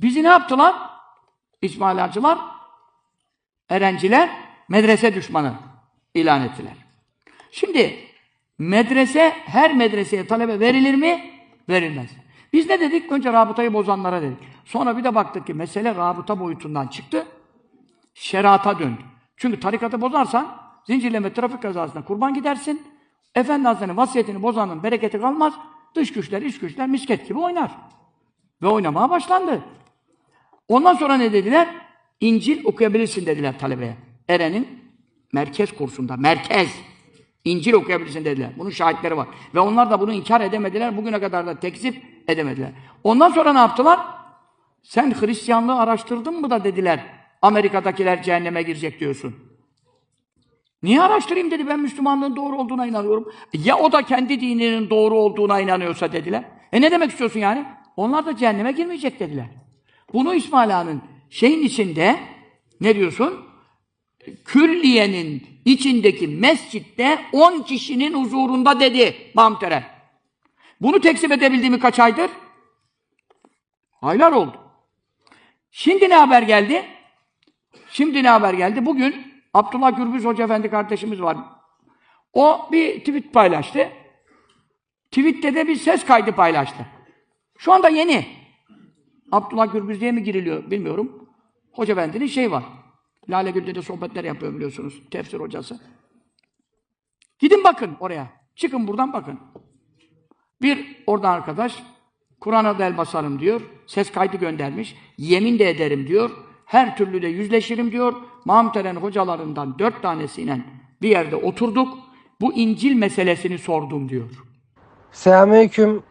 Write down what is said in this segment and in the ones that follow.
Bizi ne yaptılar? İsmailacılar, Erenciler medrese düşmanı ilan ettiler. Şimdi medrese her medreseye talebe verilir mi? Verilmez. Biz ne dedik? Önce rabıtayı bozanlara dedik. Sonra bir de baktık ki mesele rabıta boyutundan çıktı. Şerata döndü. Çünkü tarikatı bozarsan zincirleme trafik kazasına kurban gidersin. Efendi Hazretleri'nin vasiyetini bozanın bereketi kalmaz. Dış güçler, iç güçler misket gibi oynar. Ve oynamaya başlandı. Ondan sonra ne dediler? İncil okuyabilirsin dediler talebeye. Eren'in merkez kursunda, merkez. İncil okuyabilirsin dediler. Bunun şahitleri var. Ve onlar da bunu inkar edemediler. Bugüne kadar da tekzip edemediler. Ondan sonra ne yaptılar? Sen Hristiyanlığı araştırdın mı da dediler. Amerika'dakiler cehenneme girecek diyorsun. Niye araştırayım dedi. Ben Müslümanlığın doğru olduğuna inanıyorum. Ya o da kendi dininin doğru olduğuna inanıyorsa dediler. E ne demek istiyorsun yani? Onlar da cehenneme girmeyecek dediler. Bunu İsmail Ağa'nın şeyin içinde ne diyorsun? Külliyenin içindeki mescitte 10 kişinin huzurunda dedi Bamtere. Bunu tekzip edebildiğimi kaç aydır? Aylar oldu. Şimdi ne haber geldi? Şimdi ne haber geldi? Bugün Abdullah Gürbüz Hoca Efendi kardeşimiz var. O bir tweet paylaştı. Tweette de bir ses kaydı paylaştı. Şu anda yeni. Abdullah Gürbüz diye mi giriliyor bilmiyorum. Hoca Efendi'nin şey var. Lale Gül'de de sohbetler yapıyor biliyorsunuz. Tefsir hocası. Gidin bakın oraya. Çıkın buradan bakın. Bir oradan arkadaş Kur'an'a da el basarım diyor. Ses kaydı göndermiş. Yemin de ederim diyor. Her türlü de yüzleşirim diyor. Mahmut Eren hocalarından dört tanesiyle bir yerde oturduk. Bu İncil meselesini sordum diyor. Selamünaleyküm.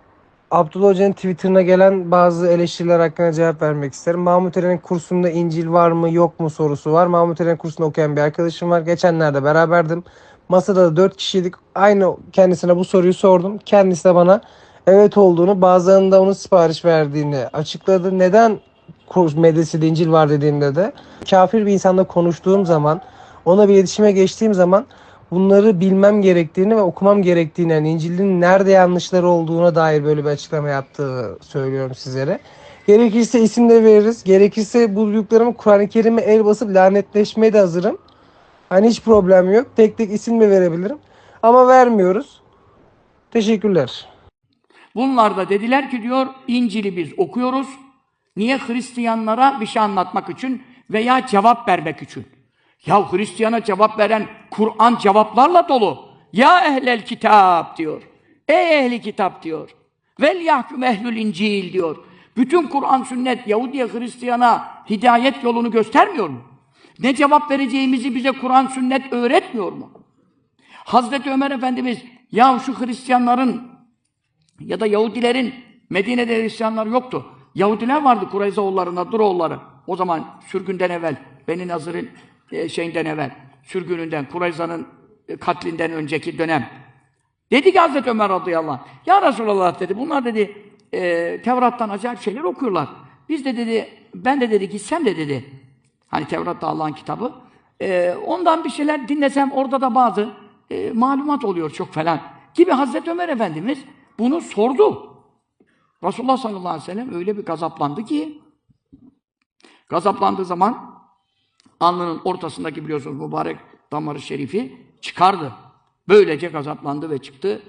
Abdullah Hoca'nın Twitter'ına gelen bazı eleştiriler hakkında cevap vermek isterim. Mahmut Eren'in kursunda İncil var mı yok mu sorusu var. Mahmut Eren kursunda okuyan bir arkadaşım var. Geçenlerde beraberdim. Masada da 4 kişiydik. Aynı kendisine bu soruyu sordum. Kendisi de bana evet olduğunu, bazılarında onun sipariş verdiğini açıkladı. Neden kurs medresede İncil var dediğinde de kafir bir insanla konuştuğum zaman, ona bir iletişime geçtiğim zaman bunları bilmem gerektiğini ve okumam gerektiğini, yani İncil'in nerede yanlışları olduğuna dair böyle bir açıklama yaptığı söylüyorum sizlere. Gerekirse isim de veririz. Gerekirse bulduklarımı Kur'an-ı Kerim'e el basıp lanetleşmeye de hazırım. Hani hiç problem yok. Tek tek isim de verebilirim. Ama vermiyoruz. Teşekkürler. Bunlar da dediler ki diyor İncil'i biz okuyoruz. Niye Hristiyanlara bir şey anlatmak için veya cevap vermek için. Ya Hristiyana cevap veren Kur'an cevaplarla dolu. Ya ehlel kitap diyor. Ey ehli kitap diyor. Vel yahkum ehlül incil diyor. Bütün Kur'an sünnet Yahudiye Hristiyana hidayet yolunu göstermiyor mu? Ne cevap vereceğimizi bize Kur'an sünnet öğretmiyor mu? Hazreti Ömer Efendimiz ya şu Hristiyanların ya da Yahudilerin Medine'de Hristiyanlar yoktu. Yahudiler vardı Kureyza oğulları, Nadir oğulları. O zaman sürgünden evvel, Beni Nazır'ın e, şeyinden evvel, sürgününden, Kureyza'nın e, katlinden önceki dönem. Dedi ki Hazreti Ömer radıyallahu anh, Ya Resulallah dedi, bunlar dedi e, Tevrat'tan acayip şeyler okuyorlar. Biz de dedi, ben de dedi gitsem de dedi, hani Tevrat da Allah'ın kitabı, e, ondan bir şeyler dinlesem orada da bazı e, malumat oluyor çok falan gibi Hazreti Ömer Efendimiz bunu sordu. Resulullah sallallahu aleyhi ve sellem öyle bir gazaplandı ki gazaplandığı zaman alnının ortasındaki biliyorsunuz mübarek damarı şerifi çıkardı. Böylece gazaplandı ve çıktı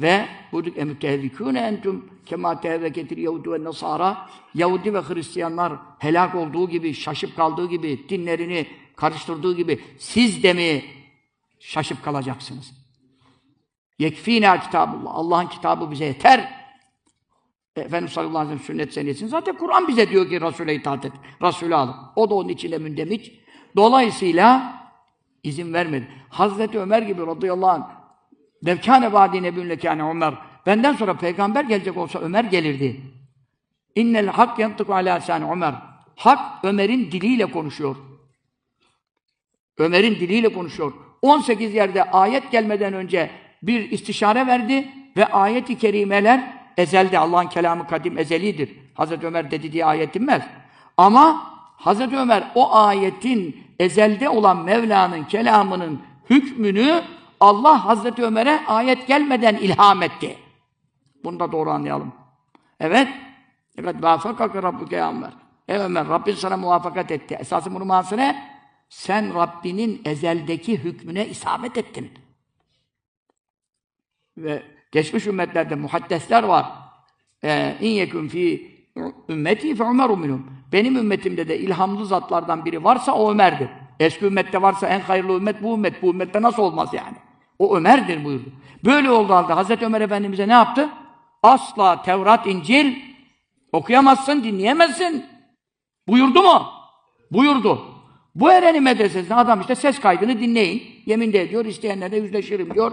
ve buyduk emütehlikûne entüm kemâ tehveketil Yahudu ve Nasara Yahudi ve Hristiyanlar helak olduğu gibi, şaşıp kaldığı gibi, dinlerini karıştırdığı gibi siz de mi şaşıp kalacaksınız? Yekfînâ kitabullah. Allah'ın kitabı bize yeter. Efendimiz sallallahu aleyhi ve sellem sünnet seniyetsin. Zaten Kur'an bize diyor ki Resul'e itaat et. Resul'ü alın. O da onun içinde mündemiç. Dolayısıyla izin vermedi. Hazreti Ömer gibi radıyallahu anh Devkâne vâdî nebûn lekâne Ömer. Benden sonra peygamber gelecek olsa Ömer gelirdi. İnnel hak yantıku alâ sâne Ömer. Hak Ömer'in diliyle konuşuyor. Ömer'in diliyle konuşuyor. 18 yerde ayet gelmeden önce bir istişare verdi ve ayet-i kerimeler ezelde Allah'ın kelamı kadim ezelidir. Hazreti Ömer dedi diye ayet inmez. Ama Hazreti Ömer o ayetin ezelde olan Mevla'nın kelamının hükmünü Allah Hazreti Ömer'e ayet gelmeden ilham etti. Bunu da doğru anlayalım. Evet. Evet, vâfekake rabbuke ya Ömer. Ey Ömer Rabbin sana muvaffakat etti. Esası bunun manası ne? Sen Rabbinin ezeldeki hükmüne isabet ettin. Ve geçmiş ümmetlerde muhaddesler var. Ee, İn yekun fi ümmeti fe Ömerun minhum. Benim ümmetimde de ilhamlı zatlardan biri varsa o Ömer'dir. Eski ümmette varsa en hayırlı ümmet bu ümmet. Bu ümmette nasıl olmaz yani? O Ömer'dir buyurdu. Böyle oldu halde Hazreti Ömer Efendimiz'e ne yaptı? Asla Tevrat, İncil okuyamazsın, dinleyemezsin. Buyurdu mu? Buyurdu. Bu Ereni Medresesi'nde adam işte ses kaydını dinleyin. Yemin de ediyor, isteyenlerle yüzleşirim diyor.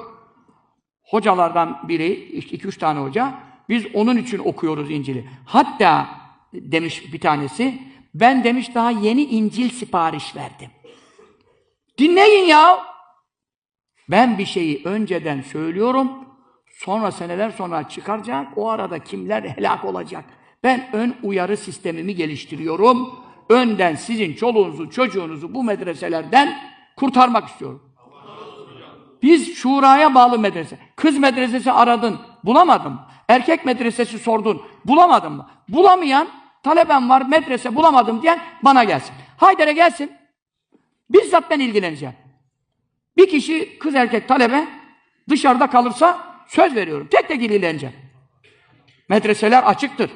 Hocalardan biri, işte iki üç tane hoca, biz onun için okuyoruz İncil'i. Hatta demiş bir tanesi, ben demiş daha yeni İncil sipariş verdim. Dinleyin ya! Ben bir şeyi önceden söylüyorum, sonra seneler sonra çıkaracak, o arada kimler helak olacak. Ben ön uyarı sistemimi geliştiriyorum. Önden sizin çoluğunuzu, çocuğunuzu bu medreselerden kurtarmak istiyorum. Biz şuraya bağlı medrese. Kız medresesi aradın, bulamadın. Erkek medresesi sordun, bulamadın mı? Bulamayan, talebem var, medrese bulamadım diyen bana gelsin. Haydar'a gelsin. Bizzat ben ilgileneceğim. Bir kişi kız erkek talebe dışarıda kalırsa söz veriyorum. Tek tek ilgileneceğim. Medreseler açıktır.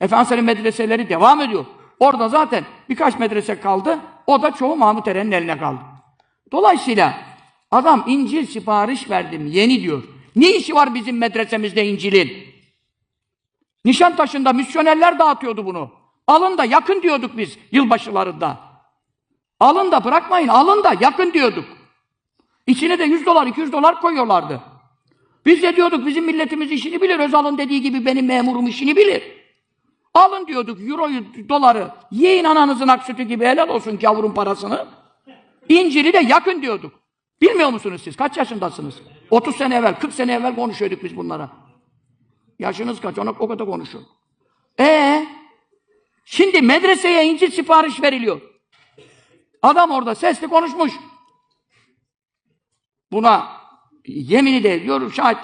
Efendimiz'in medreseleri devam ediyor. Orada zaten birkaç medrese kaldı. O da çoğu Mahmut Eren'in eline kaldı. Dolayısıyla adam İncil sipariş verdim yeni diyor. Ne işi var bizim medresemizde İncil'in? Nişantaşı'nda misyonerler dağıtıyordu bunu. Alın da yakın diyorduk biz yılbaşılarında. Alın da bırakmayın, alın da yakın diyorduk. İçine de 100 dolar, 200 dolar koyuyorlardı. Biz de diyorduk bizim milletimiz işini bilir. Özal'ın dediği gibi benim memurum işini bilir. Alın diyorduk euroyu, doları. Yiyin ananızın ak sütü gibi helal olsun gavurun parasını. İncil'i de yakın diyorduk. Bilmiyor musunuz siz? Kaç yaşındasınız? 30 sene evvel, 40 sene evvel konuşuyorduk biz bunlara. Yaşınız kaç? Ona o kadar konuşun. Ee, şimdi medreseye İncil sipariş veriliyor. Adam orada sesli konuşmuş. Buna yemini de diyor, şahit,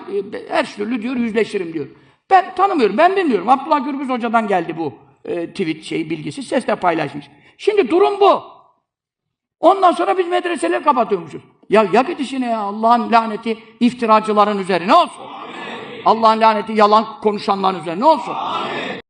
her türlü diyor, yüzleşirim diyor. Ben tanımıyorum, ben bilmiyorum. Abdullah Gürbüz Hoca'dan geldi bu e, tweet şey bilgisi, sesle paylaşmış. Şimdi durum bu. Ondan sonra biz medreseleri kapatıyormuşuz. Ya yak et işine ya, Allah'ın laneti iftiracıların üzerine olsun. Allah'ın laneti yalan konuşanların üzerine olsun.